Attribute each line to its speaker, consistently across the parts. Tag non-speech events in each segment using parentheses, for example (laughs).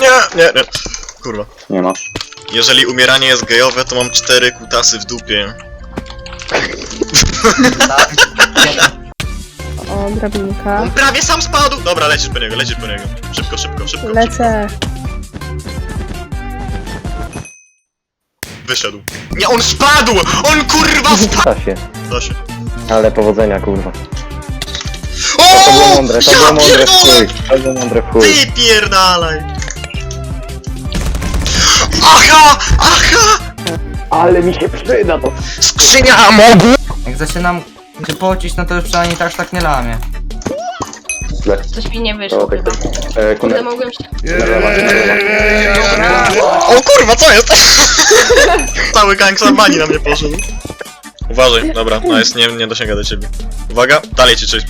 Speaker 1: Nie, nie, nie. Kurwa.
Speaker 2: Nie ma.
Speaker 1: Jeżeli umieranie jest gejowe, to mam cztery kutasy w dupie.
Speaker 3: O, drabinka.
Speaker 1: On prawie sam spadł! Dobra, lecisz po niego, lecisz po niego. Szybko, szybko, szybko.
Speaker 3: Lecę.
Speaker 1: Wyszedł. Nie, on spadł! On kurwa (laughs) spadł!
Speaker 2: Da się.
Speaker 1: Da się.
Speaker 2: Ale powodzenia, kurwa. To było mądre, to było mądre w chuj. To było mądre w chuj.
Speaker 1: Ty pierdalaj! Aha! Aha!
Speaker 2: Ale mi się przyda to.
Speaker 1: Skrzynia amogu!
Speaker 4: Jak zaczynam się pocić, no to już przynajmniej też tak nie lamię.
Speaker 2: Źle.
Speaker 5: Coś mi nie wyszło
Speaker 2: O, tak,
Speaker 5: chyba.
Speaker 2: tak. E,
Speaker 5: Kurde,
Speaker 2: kunel.
Speaker 5: mogłem się...
Speaker 1: O kurwa, co jest? Cały gang Sarbani na mnie poszedł. Uważaj, dobra, no jest, nie, nie dosięga do ciebie. Uwaga, dalej ci coś.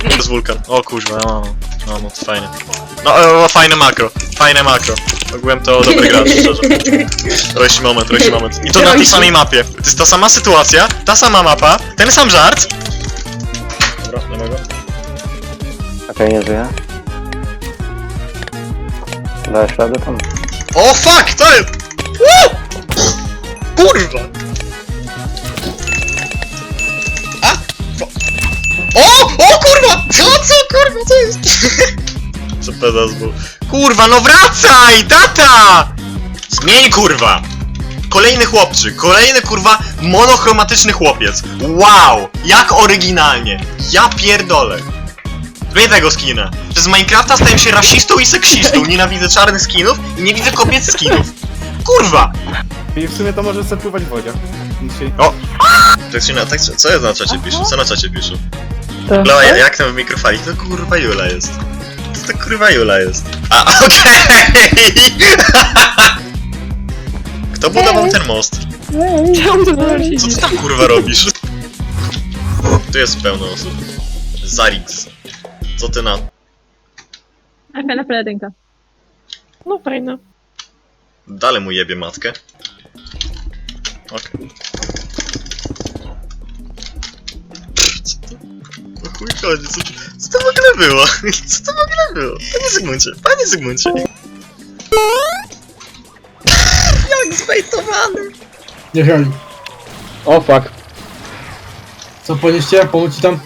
Speaker 1: To jest wulkan. O kurwa, no, no, no to fajnie. No, e, fajne makro, fajne makro. Ogółem to dobry gracz, (laughs) szczerze. Rości moment, rości moment. I to na tej samej mapie. To jest ta sama sytuacja, ta sama mapa, ten sam żart. Dobra, nie mogę.
Speaker 2: Okej, nie żyje. Dałeś radę tam?
Speaker 1: O fuck, co jest? Woo! Kurwa! Co, co kurwa, co jest? Co pedaz był? Kurwa, no wracaj! Tata! Zmień kurwa! Kolejny chłopczyk, kolejny kurwa monochromatyczny chłopiec. Wow! Jak oryginalnie! Ja pierdolę. Zmień tego skina. Przez Minecrafta stałem się rasistą i seksistą. Nienawidzę czarnych skinów i nie widzę kobiecych skinów. Kurwa!
Speaker 6: I w sumie to może sobie pływać w wodzie. Dzisiaj...
Speaker 1: Tak czy na, tak, co jest na czacie pisze? Co na czacie pisze?
Speaker 3: To.
Speaker 1: No, ja- jak tam w mikrofali? To kurwa Jula jest. To, to kurwa Jula jest. A, (laughs) okej! Kto budował ten most?
Speaker 5: Czemu to
Speaker 1: Co ty tam kurwa robisz? Tu jest pełno osób. Zarix. Co ty na...
Speaker 3: A fajna peledynka.
Speaker 5: No fajne.
Speaker 1: Dalej mu jebie matkę. Okej. Chuj chodzi, co, co to w ogóle było? (laughs) Co to w ogóle było? Panie Zygmuncie, panie Zygmuncie. Jak zbejtowany.
Speaker 7: Nie wzięli.
Speaker 6: O fuck.
Speaker 7: Co ponieście? Pomóc ci tam?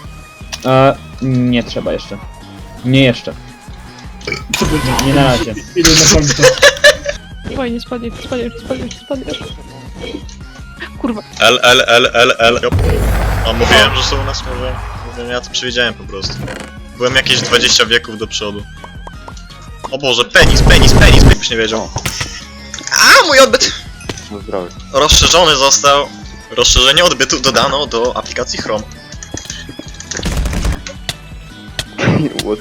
Speaker 6: E, nie trzeba jeszcze. Nie jeszcze. Nie na razie.
Speaker 7: Idę na sami to.
Speaker 5: Fajnie, spadnie, spadnie, spadnie, spadnie. Kurwa.
Speaker 1: L, L, L, L, L. A mówiłem, że są u nas może. Mówiłem, ja to przewidziałem po prostu. Byłem jakieś 20 wieków do przodu. O Boże, penis, penis, penis, byś nie wiedział. A, mój odbyt!
Speaker 2: No zdrowy.
Speaker 1: Rozszerzony został. Rozszerzenie odbytu dodano do aplikacji Chrome.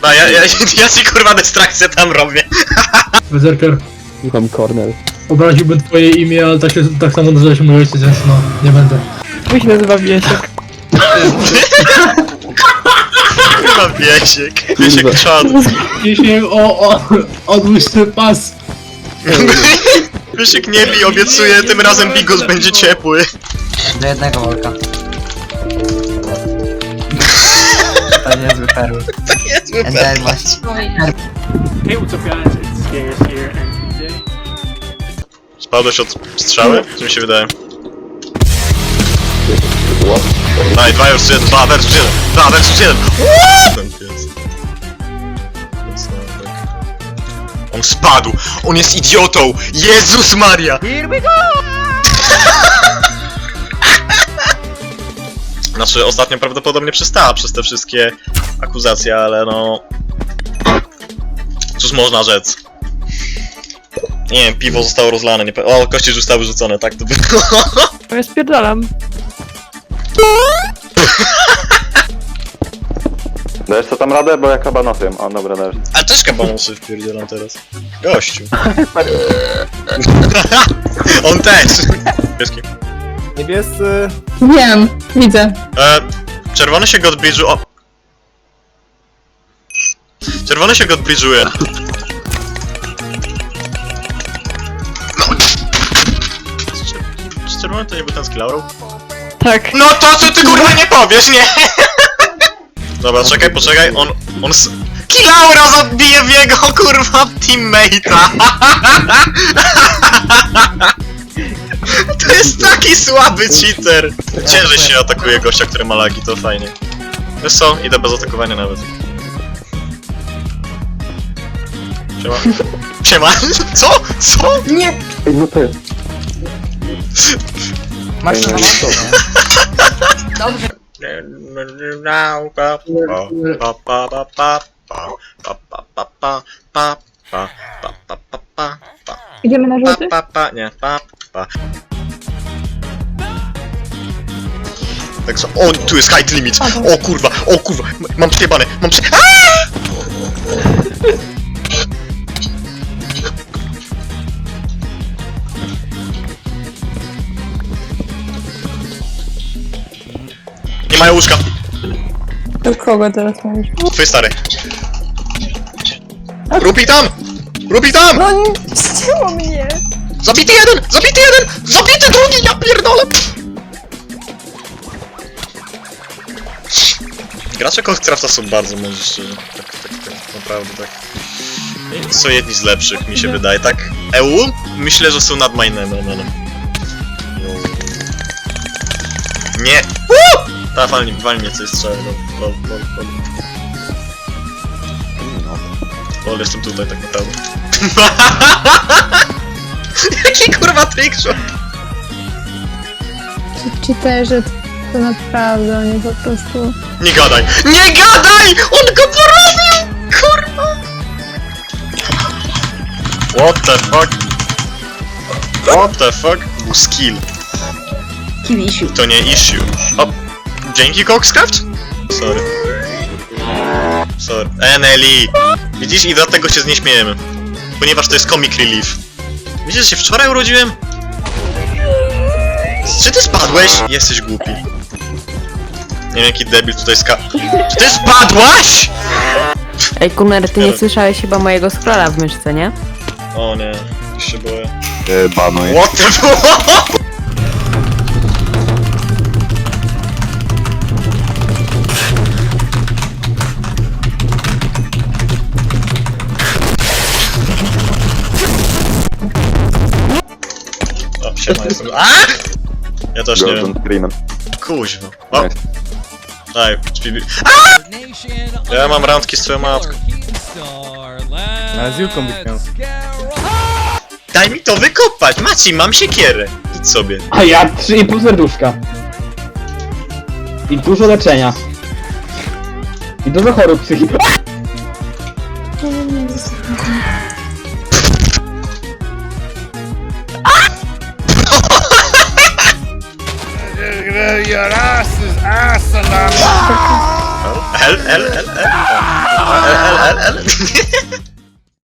Speaker 1: No ja, ja, (laughs) ja ci kurwa dystrakcję tam robię.
Speaker 7: Berserker.
Speaker 6: Słucham Cornel.
Speaker 7: Obraziłbym twoje imię, ale tak, się, tak samo nazywa się mój ojciec, więc no, nie będę.
Speaker 5: Mój się nazywa Wiesiek. (laughs) (laughs)
Speaker 1: Kurwa Wiesiek. Wiesiek czad.
Speaker 7: Dzisiaj o, o, odłóż ten pas. (laughs)
Speaker 1: Wiesiek nie bij, obiecuję, tym razem Bigos będzie ciepły.
Speaker 4: Do jednego worka. To niezły perły.
Speaker 1: Niezły
Speaker 4: NDR właśnie.
Speaker 8: Hey, what's up guys? It's Scares here and today
Speaker 1: Spadłeś od strzały? Co mi się wydaje? Daj, 2 versus 1, 2 versus 1, 2 versus 1! Ten pies. Więc no, tak. On spadł! On jest idiotą! Jezus Maria! Here we go! (laughs) Znaczy, ostatnio prawdopodobnie przestała przez te wszystkie akuzacje, ale no... Cóż można rzec? Nie wiem, piwo zostało rozlane, nie pe- O, kości już zostały rzucone, tak to było. (laughs)
Speaker 5: Ja spierdalam.
Speaker 2: Dajesz co tam radę? Bo ja chyba na tym. O, dobra, dajesz.
Speaker 1: A też kabanosy wpierdzielam teraz. Gościu. (laughs) On też. Pieski.
Speaker 6: Niebiescy.
Speaker 3: Wiem, widzę.
Speaker 1: E, czerwony się godbridge'u... O! Czerwony się godbridge'uje. Czy czerwony to nie był ten z Kilaurą?
Speaker 5: Tak.
Speaker 1: No to co ty kurwa nie powiesz, nie? Dobra, czekaj, poczekaj, on... on s... Kilaura zabije w jego kurwa teammate'a! To jest taki słaby cheater! Ciężej się atakuje gościa, który ma lagi, to fajnie. Wiesz co? Idę bez atakowania nawet. Siema. Siema. Co? Co?
Speaker 4: Nie!
Speaker 2: Ej, no to jest.
Speaker 4: Masz
Speaker 2: Ej,
Speaker 4: to
Speaker 2: no,
Speaker 4: na
Speaker 2: to-
Speaker 4: Dobrze.
Speaker 3: Idziemy na żółty?
Speaker 1: Pa, pa, nie, pa, pa. Tak so, o, tu jest height limit. O kurwa, o kurwa, mam przejebane, mam prze... Aaaa! Mają łóżka.
Speaker 3: Do kogo teraz mówisz?
Speaker 1: Twój stary. Rupi tam! Rupi tam!
Speaker 3: No nie, ścięło mnie!
Speaker 1: Zabity jeden! Zabity jeden! Zabity drugi! Ja pierdolę! Gracze Coldcrafta są bardzo szczerze. Tak, tak, tak, naprawdę tak. Są jedni z lepszych, mi się wydaje. Tak, EU? Myślę, że są nad Minemenem. Nie! Ta, walnie, walnie coś strzela. No, lol, lol, lol. Lol, jestem tutaj tak naprawdę. (laughs) Jaki kurwa trickshot!
Speaker 3: Cheaterzy to naprawdę, oni po prostu...
Speaker 1: Nie gadaj! Nie gadaj! On go porobił! Kurwa! What the fuck? What the fuck? Był skill.
Speaker 4: Kill issue.
Speaker 1: To nie issue. O! Dzięki Coxcraft? Sorry. Sorry. Eneli! Widzisz? I dlatego się z niej śmiejemy. Ponieważ to jest comic relief. Widzisz, że się wczoraj urodziłem? Czy ty spadłeś? Jesteś głupi. Nie wiem jaki debil tutaj ska... Czy ty spadłaś?!
Speaker 9: Ej, Kumer, ty nie słyszałeś chyba mojego scrolla w myszce, nie?
Speaker 1: O nie, już się boję.
Speaker 2: E, banuj.
Speaker 1: What the fuck? (laughs) siema, jestem... A! Ja też nie wiem.
Speaker 2: screenem.
Speaker 1: Kuźwa. O,
Speaker 2: Nice.
Speaker 1: daj. A! Ja mam randki z twoją matką.
Speaker 10: A z Julką byś miał.
Speaker 1: Daj mi to wykopać! Maci, mam siekierę. Idź sobie.
Speaker 6: A ja 3,5 serduszka. I dużo leczenia. I dużo chorób psychicznych.
Speaker 1: L, L, L, L. L, L, L, L.